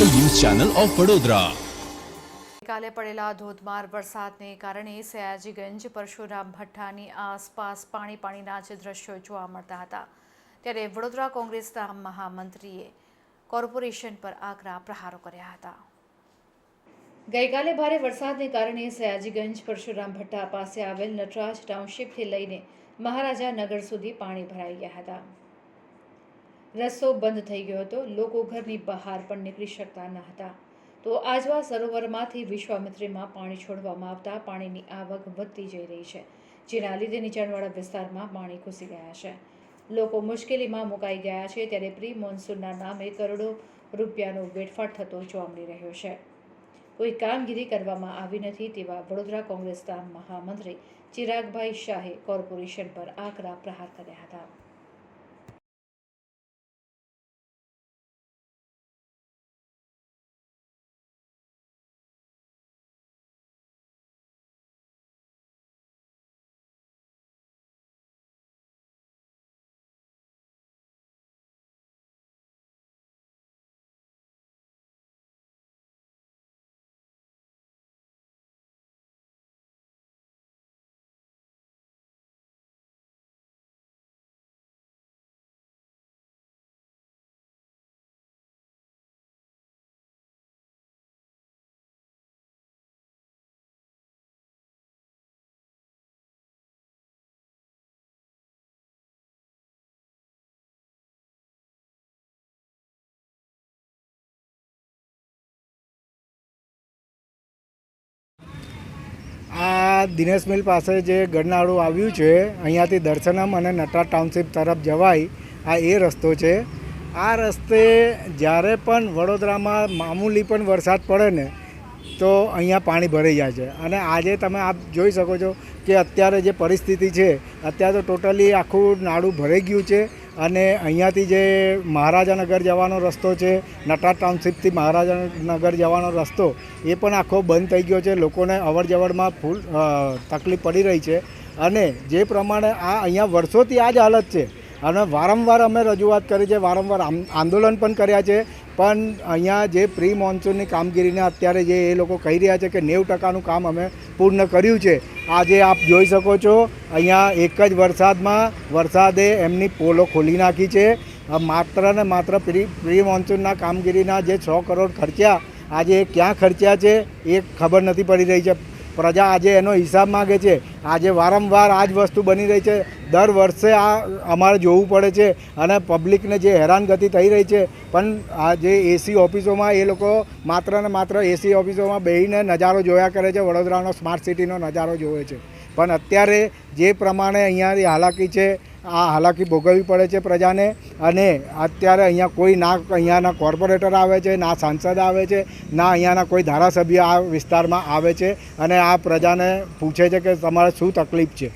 Channel of Vadodara. ગઈકાલે પડેલા ધોધમાર વરસાદને કારણે સયાજીગંજ, પરશુરામ ભઠ્ઠાની આસપાસ પાણી પાણીના જે દ્રશ્યો જોવા મળતા હતા. ત્યારે વડોદરા કોંગ્રેસના મહામંત્રીએ કોર્પોરેશન પર આકરા પ્રહારો કર્યા હતા. ગઈકાલે ભારે વરસાદને કારણે સયાજીગંજ, પરશુરામ ભઠ્ઠા પાસે આવેલ નટરાજ ટાઉનશીપથી લઈને મહારાજા નગર સુધી પાણી ભરાઈ ગયા હતા. રસ્તો બંધ થઈ ગયો હતો. લોકો ઘરની બહાર પણ નીકળી શકતા ન હતા. તો આજવા સરોવરમાંથી વિશ્વામિત્રીમાં પાણી છોડવામાં આવતા પાણીની આવક વધતી જઈ રહી છે, જેના લીધે નીચાણવાળા વિસ્તારમાં પાણી ઘૂસી ગયા છે. લોકો મુશ્કેલીમાં મુકાઈ ગયા છે ત્યારે પ્રી મોન્સૂનના નામે કરોડો રૂપિયાનો વેડફાટ થતો જોવા મળી રહ્યો છે. કોઈ કામગીરી કરવામાં આવી નથી તેવા વડોદરા કોંગ્રેસના મહામંત્રી ચિરાગભાઈ શાહે કોર્પોરેશન પર આકરા પ્રહાર કર્યા હતા. આ દિનેશ મિલ પાસે જે ગરનાળું આવ્યું છે, અહીંયાથી દર્શનમ અને નટરાજ ટાઉનશીપ તરફ જવાય, આ એ રસ્તો છે. આ રસ્તે જ્યારે પણ વડોદરામાં મામૂલી પણ વરસાદ પડે ને, તો અહીંયા પાણી ભરાઈ જાય છે. અને આજે તમે આપ જોઈ શકો છો કે અત્યારે જે પરિસ્થિતિ છે, અત્યારે તો ટોટલી આખું નાળું ભરાઈ ગયું છે. અને અહીંયાથી જે મહારાજાનગર જવાનો રસ્તો છે નટરાજ ટાઉનશીપથી મહારાજાનગર જવાનો રસ્તો, એ પણ આખો બંધ થઈ ગયો છે. લોકોને અવર જવરમાં ફૂલ તકલીફ પડી રહી છે. અને જે પ્રમાણે આ અહીંયા વર્ષોથી આ જ હાલત છે. અને વારંવાર અમે રજૂઆત કરી છે, વારંવાર આંદોલન પણ કર્યા છે. પણ અહીંયા જે પ્રી મોન્સૂનની કામગીરીને અત્યારે જે એ લોકો કહી રહ્યા છે કે નેવું ટકાનું કામ અમે પૂર્ણ કર્યું છે. આજે આપ જોઈ શકો છો, અહીંયા એક જ વરસાદમાં, વરસાદે એમની પોલો ખોલી નાખી છે. માત્ર ને માત્ર પ્રી પ્રી મોન્સૂનના કામગીરીના જે છ કરોડ ખર્ચ્યા, આજે ક્યાં ખર્ચ્યા છે એ ખબર નથી પડી રહી છે. પ્રજા આજે એનો હિસાબ માગે છે. આજે વારંવાર આ જ વસ્તુ બની રહી છે. દર વર્ષે આ અમારે જોવું પડે છે અને પબ્લિકને જે હેરાનગતિ થઈ રહી છે. પણ આ જે એસી ઓફિસોમાં એ લોકો માત્ર ને માત્ર એસી ઓફિસોમાં બેસીને નજારો જોયા કરે છે. વડોદરાનો સ્માર્ટ સિટીનો નજારો જોવે છે. પણ અત્યારે જે પ્રમાણે અહીંયાની હાલાકી છે આ હાલાકી ભોગવવી પડે છે પ્રજાને અને અત્યારે અહીંયા કોઈ ના અહીંયાના કોર્પોરેટર આવે છે, ના સાંસદ આવે છે, ના અહીંયાના કોઈ ધારાસભ્ય આ વિસ્તારમાં આવે છે અને આ પ્રજાને પૂછે છે કે તમારે શું તકલીફ છે?